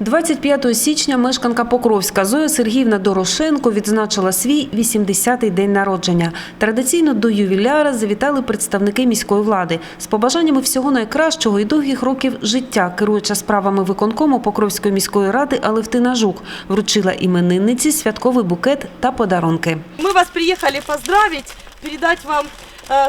25 січня мешканка Покровська Зоя Сергіївна Дорошенко відзначила свій 80-й день народження. Традиційно до ювіляра завітали представники міської влади з побажаннями всього найкращого і довгих років життя. Керуюча справами виконкому Покровської міської ради Алевтина Жук вручила іменинниці святковий букет та подарунки. Мы вас приехали поздравить, передать вам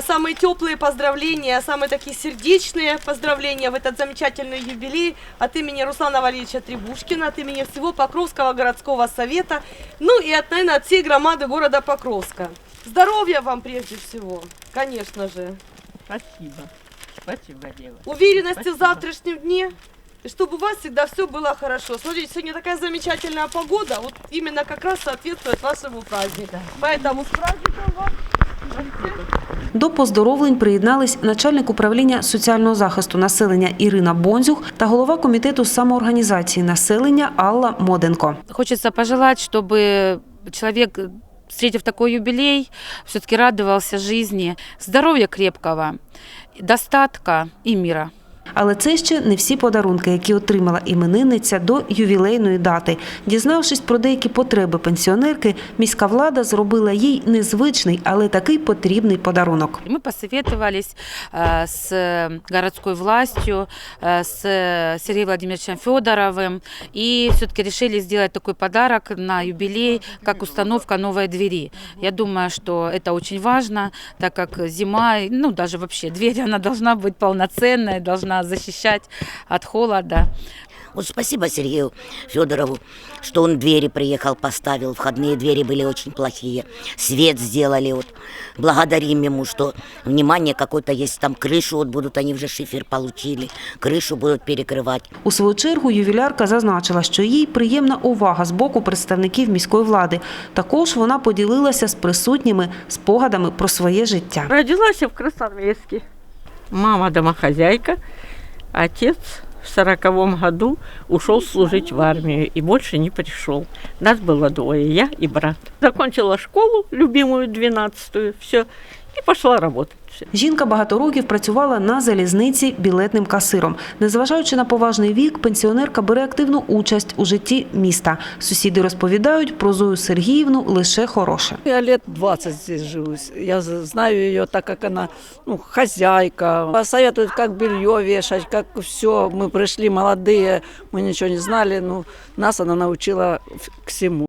самые теплые поздравления, самые такие сердечные поздравления в этот замечательный юбилей от имени Руслана Валерьевича Требушкина, от имени всего Покровского городского совета, ну и от, наверное, от всей громады города Покровска. Здоровья вам прежде всего, конечно же. Спасибо. Спасибо, дева. Уверенности в Спасибо. завтрашнем дне. И чтобы у вас всегда все было хорошо. Смотрите, сегодня такая замечательная погода, вот именно как раз соответствует вашему празднику. Поэтому с праздником вас! До поздоровлень приєднались начальник управління соціального захисту населення Ірина Бонзюх та голова комітету самоорганізації населення Алла Моденко. Хочеться пожелати, щоб чоловік встретив такой юбилей, все-таки радовался жизни, здоровья крепкого, достатка и мира. Але це ще не всі подарунки, які отримала іменинниця до ювілейної дати. Дізнавшись про деякі потреби пенсіонерки, міська влада зробила їй незвичний, але такий потрібний подарунок. И Мы посоветовались э, с городской властью, э, с Сергеем Владимировичем Федоровым, и все-таки решили сделать такой подарок на юбилей, как установка новой двери. Я думаю, что это очень важно, так как зима, ну даже вообще дверь, она должна быть полноценная, должна защищать от холода. Вот спасибо Сергею Федорову, что он двери приехал, поставил. Входные двери были очень плохие. Свет сделали. Вот. Благодарим ему, что внимание какое-то есть. Там крышу вот будут, они уже шифер получили. Крышу будут перекрывать. У свою чергу ювілярка зазначила, що їй приємна увага з боку представників міської влади. Також вона поділилася з присутніми спогадами про своє життя. Родилась я в Красноармейске. Мама домохозяйка, отец в сороковом году ушел служить в армию и больше не пришел. Нас было двое, я и брат. Закончила школу, любимую, двенадцатую, все, и пошла работать. Жінка багато років працювала на залізниці білетним касиром. Незважаючи на поважний вік, пенсіонерка бере активну участь у житті міста. Сусіди розповідають про Зою Сергіївну лише хороше. Я лет 20 здесь живу. Я з- знаю ее, так как она ну, хозяйка. Советуют, как белье вешать, как все. Мы пришли молодые, мы ничего не знали. Ну, нас она научила в- к всему.